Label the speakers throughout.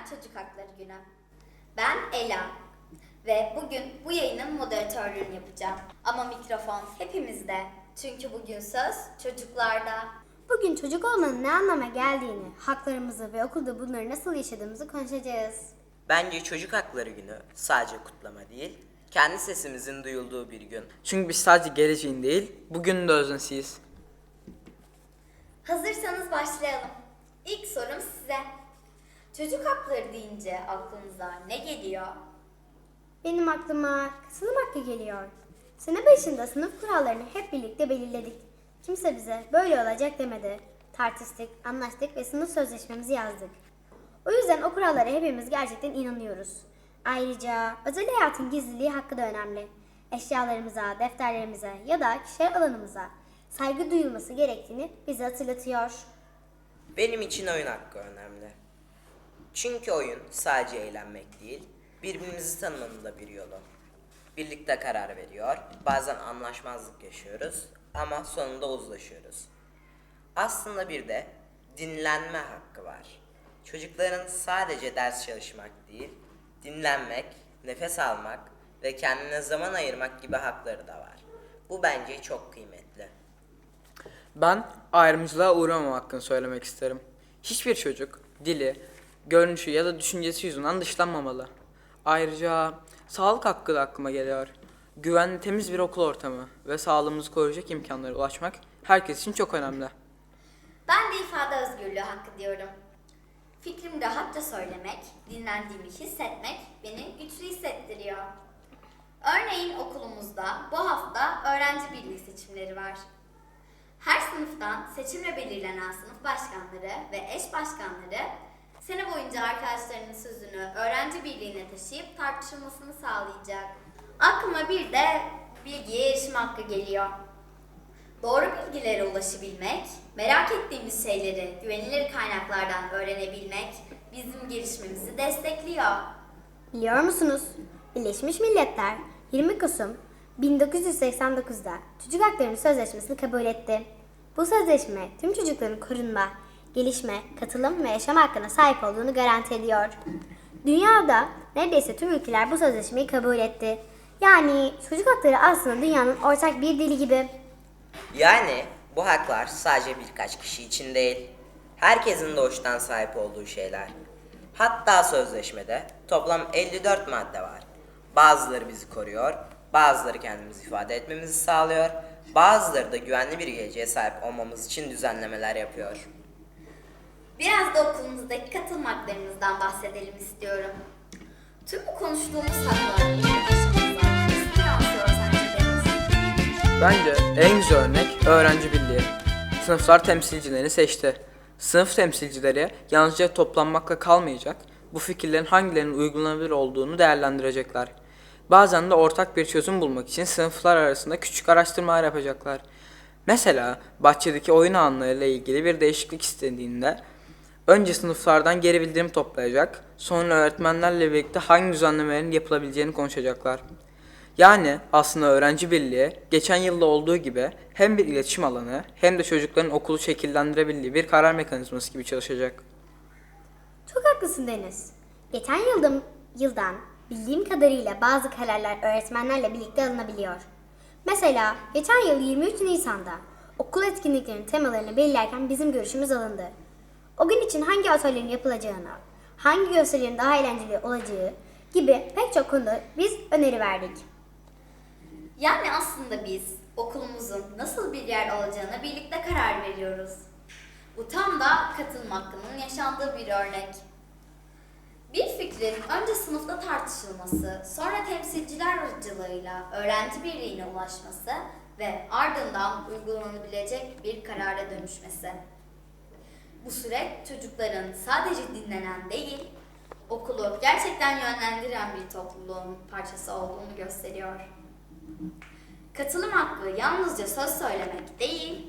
Speaker 1: Dünya Çocuk Hakları Günü. Ben Ela ve bugün bu yayının moderatörlüğünü yapacağım. Ama mikrofon hepimizde. Çünkü bugün söz çocuklarda.
Speaker 2: Bugün çocuk olmanın ne anlama geldiğini, haklarımızı ve okulda bunları nasıl yaşadığımızı konuşacağız.
Speaker 3: Bence çocuk hakları günü sadece kutlama değil, kendi sesimizin duyulduğu bir gün.
Speaker 4: Çünkü biz sadece geleceğin değil, bugünün de öznesiyiz.
Speaker 1: Hazırsanız başlayalım. İlk sorum size. Çocuk hakları deyince aklınıza ne geliyor?
Speaker 2: Benim aklıma katılım hakkı geliyor. Sene başında sınıf kurallarını hep birlikte belirledik. Kimse bize böyle olacak demedi. Tartıştık, anlaştık ve sınıf sözleşmemizi yazdık. O yüzden o kurallara hepimiz gerçekten inanıyoruz. Ayrıca özel hayatın gizliliği hakkı da önemli. Eşyalarımıza, defterlerimize ya da kişisel alanımıza saygı duyulması gerektiğini bize hatırlatıyor.
Speaker 3: Benim için oyun hakkı önemli. Çünkü oyun sadece eğlenmek değil, birbirimizi tanımanın da bir yolu. Birlikte karar veriyor, bazen anlaşmazlık yaşıyoruz ama sonunda uzlaşıyoruz. Aslında bir de dinlenme hakkı var. Çocukların sadece ders çalışmak değil, dinlenmek, nefes almak ve kendine zaman ayırmak gibi hakları da var. Bu bence çok kıymetli.
Speaker 4: Ben ayrımcılığa uğramam hakkını söylemek isterim. Hiçbir çocuk dili, görünüşü ya da düşüncesi yüzünden dışlanmamalı. Ayrıca sağlık hakkı da aklıma geliyor. Güvenli temiz bir okul ortamı ve sağlığımızı koruyacak imkanlara ulaşmak herkes için çok önemli.
Speaker 1: Ben de ifade özgürlüğü hakkı diyorum. Fikrimi rahatça söylemek, dinlendiğimi hissetmek beni güçlü hissettiriyor. Örneğin okulumuzda bu hafta öğrenci birliği seçimleri var. Her sınıftan seçimle belirlenen sınıf başkanları ve eş başkanları sene boyunca arkadaşlarının sözünü öğrenci birliğine taşıyıp tartışılmasını sağlayacak. Aklıma bir de bilgiye erişim hakkı geliyor. Doğru bilgilere ulaşabilmek, merak ettiğimiz şeyleri güvenilir kaynaklardan öğrenebilmek bizim gelişmemizi destekliyor.
Speaker 2: Biliyor musunuz? Birleşmiş Milletler 20 Kasım 1989'da Çocuk Hakları Sözleşmesi'ni kabul etti. Bu sözleşme tüm çocukların korunma, gelişme, katılım ve yaşam hakkına sahip olduğunu garanti ediyor. Dünyada neredeyse tüm ülkeler bu sözleşmeyi kabul etti. Yani çocuk hakları aslında dünyanın ortak bir dili gibi.
Speaker 3: Yani bu haklar sadece birkaç kişi için değil, herkesin doğuştan sahip olduğu şeyler. Hatta sözleşmede toplam 54 madde var. Bazıları bizi koruyor, bazıları kendimizi ifade etmemizi sağlıyor, bazıları da güvenli bir geleceğe sahip olmamız için düzenlemeler yapıyor.
Speaker 1: Biraz da okulumuzdaki katılım bahsedelim istiyorum. Tüm bu konuştuğumuz haklar?
Speaker 4: Bence en güzel örnek öğrenci birliği. Sınıflar temsilcilerini seçti. Sınıf temsilcileri yalnızca toplanmakla kalmayacak, bu fikirlerin hangilerinin uygulanabilir olduğunu değerlendirecekler. Bazen de ortak bir çözüm bulmak için sınıflar arasında küçük araştırmalar yapacaklar. Mesela bahçedeki oyun alanlarıyla ilgili bir değişiklik istediğinde önce sınıflardan geri bildirim toplayacak, sonra öğretmenlerle birlikte hangi düzenlemelerin yapılabileceğini konuşacaklar. Yani aslında öğrenci birliği geçen yılda olduğu gibi hem bir iletişim alanı hem de çocukların okulu şekillendirebildiği bir karar mekanizması gibi çalışacak.
Speaker 2: Çok haklısın Deniz. Geçen yılda, yıldan bildiğim kadarıyla bazı kararlar öğretmenlerle birlikte alınabiliyor. Mesela geçen yıl 23 Nisan'da okul etkinliklerinin temalarını belirlerken bizim görüşümüz alındı. O gün için hangi atölyenin yapılacağına, hangi gösterilerin daha eğlenceli olacağı gibi pek çok konuda biz öneri verdik.
Speaker 1: Yani aslında biz okulumuzun nasıl bir yer olacağına birlikte karar veriyoruz. Bu tam da katılım hakkının yaşandığı bir örnek. Bir fikrin önce sınıfta tartışılması, sonra temsilciler aracılığıyla öğrenci birliğine ulaşması ve ardından uygulanabilecek bir karara dönüşmesi. Bu süreç çocukların sadece dinlenen değil, okulu gerçekten yönlendiren bir topluluğun parçası olduğunu gösteriyor. Katılım hakkı yalnızca söz söylemek değil,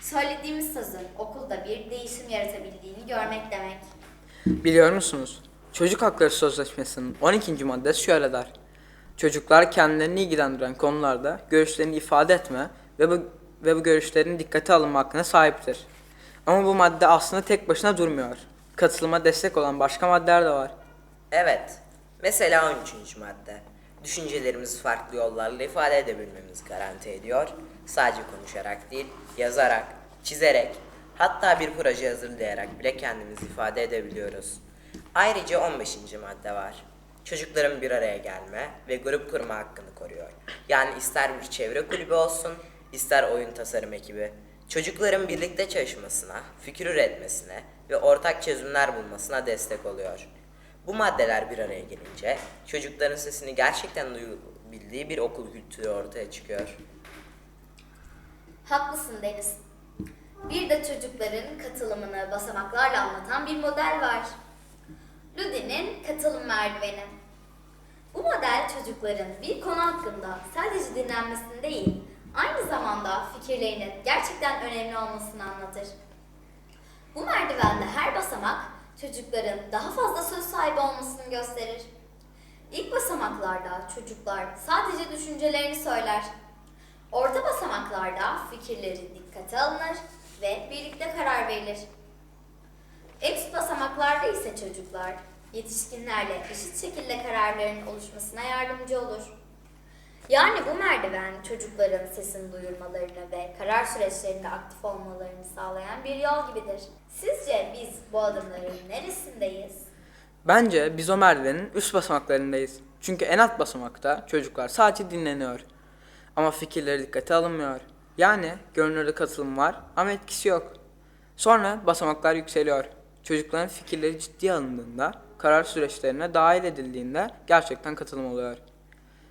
Speaker 1: söylediğimiz sözün okulda bir değişim yaratabildiğini görmek demek.
Speaker 4: Biliyor musunuz? Çocuk Hakları Sözleşmesi'nin 12. maddesi şöyle der. Çocuklar kendilerini ilgilendiren konularda görüşlerini ifade etme ve bu, ve bu görüşlerin dikkate alınma hakkına sahiptir. Ama bu madde aslında tek başına durmuyor. katılıma destek olan başka maddeler de var.
Speaker 3: Evet. Mesela 13. madde. Düşüncelerimizi farklı yollarla ifade edebilmemizi garanti ediyor. Sadece konuşarak değil, yazarak, çizerek, hatta bir proje hazırlayarak bile kendimizi ifade edebiliyoruz. Ayrıca 15. madde var. Çocukların bir araya gelme ve grup kurma hakkını koruyor. Yani ister bir çevre kulübü olsun, ister oyun tasarım ekibi. Çocukların birlikte çalışmasına, fikir üretmesine ve ortak çözümler bulmasına destek oluyor. Bu maddeler bir araya gelince çocukların sesini gerçekten duyulabildiği bir okul kültürü ortaya çıkıyor.
Speaker 1: Haklısın Deniz. Bir de çocukların katılımını basamaklarla anlatan bir model var. Ludi'nin katılım merdiveni. Bu model çocukların bir konu hakkında sadece dinlenmesini değil, aynı zamanda fikirlerinin gerçekten önemli olmasını anlatır. Bu merdivende her basamak çocukların daha fazla söz sahibi olmasını gösterir. İlk basamaklarda çocuklar sadece düşüncelerini söyler. Orta basamaklarda fikirleri dikkate alınır ve birlikte karar verilir. En üst basamaklarda ise çocuklar yetişkinlerle eşit şekilde kararların oluşmasına yardımcı olur. Yani bu merdiven çocukların sesini duyurmalarını ve karar süreçlerinde aktif olmalarını sağlayan bir yol gibidir. Sizce biz bu adımların neresindeyiz?
Speaker 4: Bence biz o merdivenin üst basamaklarındayız. Çünkü en alt basamakta çocuklar sadece dinleniyor. Ama fikirleri dikkate alınmıyor. Yani görünürde katılım var ama etkisi yok. Sonra basamaklar yükseliyor. Çocukların fikirleri ciddiye alındığında, karar süreçlerine dahil edildiğinde gerçekten katılım oluyor.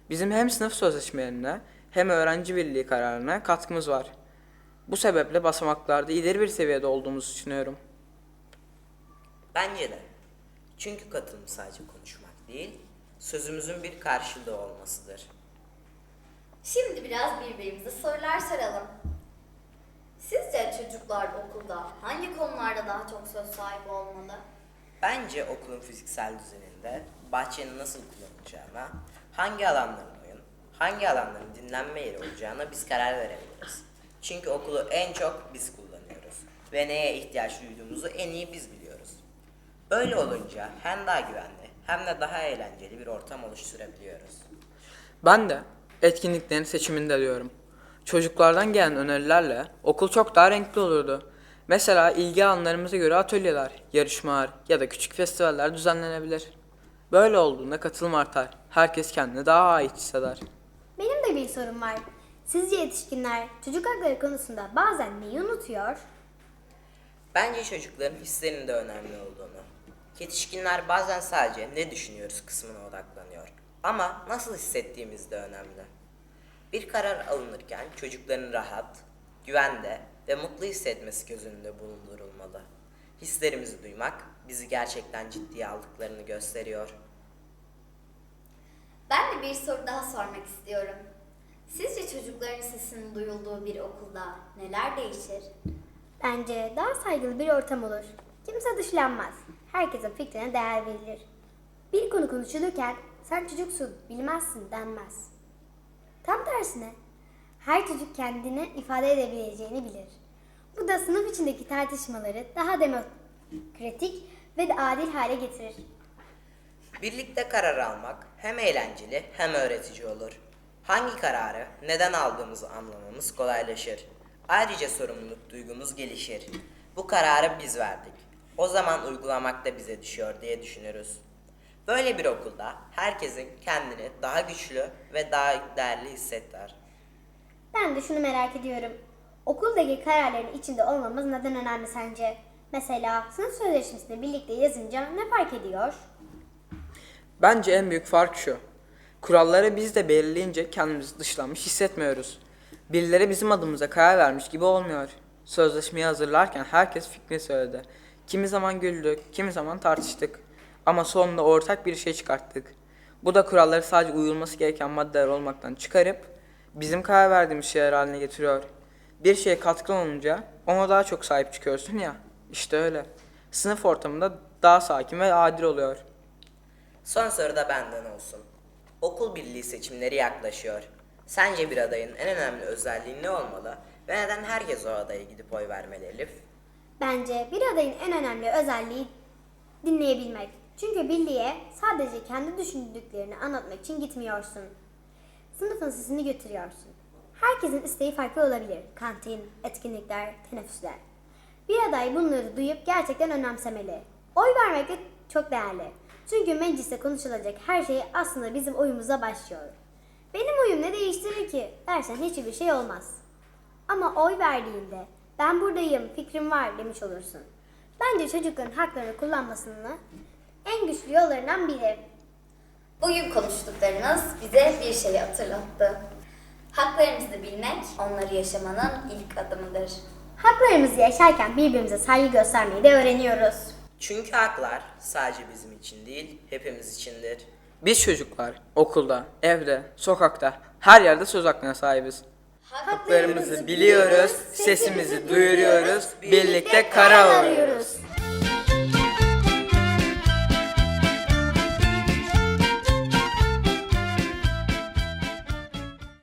Speaker 4: Bizim hem sınıf sözleşmelerine hem öğrenci birliği kararına katkımız var. Bu sebeple basamaklarda ileri bir seviyede olduğumuzu düşünüyorum.
Speaker 3: Bence de. Çünkü katılım sadece konuşmak değil, sözümüzün bir karşılığı olmasıdır.
Speaker 1: Şimdi biraz birbirimize sorular soralım. Sizce çocuklar okulda hangi konularda daha çok söz sahibi olmalı?
Speaker 3: Bence okulun fiziksel düzeninde bahçenin nasıl kullanılacağına, hangi alanların oyun, hangi alanların dinlenme yeri olacağına biz karar verebiliriz. Çünkü okulu en çok biz kullanıyoruz ve neye ihtiyaç duyduğumuzu en iyi biz biliyoruz. Böyle olunca hem daha güvenli hem de daha eğlenceli bir ortam oluşturabiliyoruz.
Speaker 4: Ben de etkinliklerin seçiminde diyorum. Çocuklardan gelen önerilerle okul çok daha renkli olurdu. Mesela ilgi alanlarımıza göre atölyeler, yarışmalar ya da küçük festivaller düzenlenebilir. Böyle olduğunda katılım artar. Herkes kendini daha ait hisseder.
Speaker 2: Benim de bir sorum var. Sizce yetişkinler çocuk hakları konusunda bazen neyi unutuyor?
Speaker 3: Bence çocukların hislerinin de önemli olduğunu. Yetişkinler bazen sadece ne düşünüyoruz kısmına odaklanıyor. Ama nasıl hissettiğimiz de önemli. Bir karar alınırken çocukların rahat, güvende ve mutlu hissetmesi göz önünde bulundurulmalı. Hislerimizi duymak bizi gerçekten ciddiye aldıklarını gösteriyor.
Speaker 1: Ben de bir soru daha sormak istiyorum. Sizce çocukların sesinin duyulduğu bir okulda neler değişir?
Speaker 2: Bence daha saygılı bir ortam olur. Kimse dışlanmaz. Herkesin fikrine değer verilir. Bir konu konuşulurken sen çocuksun, bilmezsin denmez. Tam tersine her çocuk kendini ifade edebileceğini bilir. Bu da sınıf içindeki tartışmaları daha demokratik ve adil hale getirir.
Speaker 3: Birlikte karar almak hem eğlenceli hem öğretici olur. Hangi kararı neden aldığımızı anlamamız kolaylaşır. Ayrıca sorumluluk duygumuz gelişir. Bu kararı biz verdik. O zaman uygulamak da bize düşüyor diye düşünürüz. Böyle bir okulda herkesin kendini daha güçlü ve daha değerli hissettir.
Speaker 2: Ben de şunu merak ediyorum. Okuldaki kararların içinde olmamız neden önemli sence? Mesela sınıf sözleşmesini birlikte yazınca ne fark ediyor?
Speaker 4: Bence en büyük fark şu. Kuralları biz de belirleyince kendimizi dışlanmış hissetmiyoruz. Birileri bizim adımıza karar vermiş gibi olmuyor. Sözleşmeyi hazırlarken herkes fikrini söyledi. Kimi zaman güldük, kimi zaman tartıştık. Ama sonunda ortak bir şey çıkarttık. Bu da kuralları sadece uyulması gereken maddeler olmaktan çıkarıp bizim karar verdiğimiz şeyler haline getiriyor. Bir şeye katkı olunca ona daha çok sahip çıkıyorsun ya. İşte öyle. Sınıf ortamında daha sakin ve adil oluyor.
Speaker 3: Son soru da benden olsun. Okul birliği seçimleri yaklaşıyor. Sence bir adayın en önemli özelliği ne olmalı ve neden herkes o adaya gidip oy vermeli Elif?
Speaker 2: Bence bir adayın en önemli özelliği dinleyebilmek. Çünkü birliğe sadece kendi düşündüklerini anlatmak için gitmiyorsun. Sınıfın sesini götürüyorsun. Herkesin isteği farklı olabilir. Kantin, etkinlikler, teneffüsler. Bir aday bunları duyup gerçekten önemsemeli. Oy vermek de çok değerli. Çünkü mecliste konuşulacak her şey aslında bizim oyumuza başlıyor. Benim oyum ne değiştirir ki dersen hiçbir şey olmaz. Ama oy verdiğinde ben buradayım, fikrim var demiş olursun. Bence çocukların haklarını kullanmasını en güçlü yollarından biri.
Speaker 1: Bugün konuştuklarınız bize bir şeyi hatırlattı. Haklarımızı bilmek, onları yaşamanın ilk adımıdır.
Speaker 2: Haklarımızı yaşarken birbirimize saygı göstermeyi de öğreniyoruz.
Speaker 3: Çünkü haklar sadece bizim için değil, hepimiz içindir.
Speaker 4: Biz çocuklar okulda, evde, sokakta, her yerde söz hakkına sahibiz. Haklarımızı biliyoruz, sesimizi duyuruyoruz, birlikte karar alıyoruz.